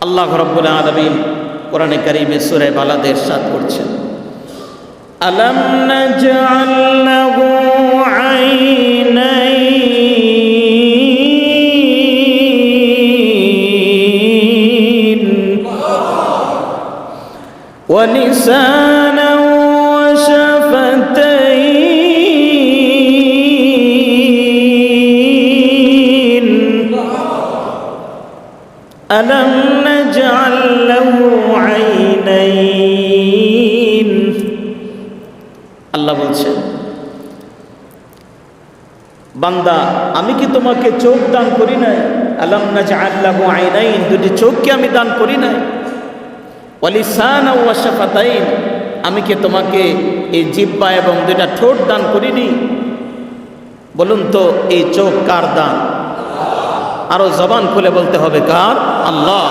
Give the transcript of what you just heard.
আল্লাহ রব্বুল আলমিন কোরআনে কারিমে সুরে বালাদের সাথ করছেন আলম নাজআল লাহু আইনাইন ولسانا وشفتين ألم আল্লাহ বলছেন বান্দা, আমি কি তোমাকে চোখ দান করি নাই? আলম নাজআল লাহু আইনাইন, দুটি চোখকে আমি দান করি নাই? ওয়ালিসান ওয়াশাফাতাইন আমি কি তোমাকে এই জিব্বা এবং দুইটা ঠোঁট দান করিনি? বলুন তো, এই চোখ কার দান? আরও জবান খুলে বলতে হবে, কার? আল্লাহ।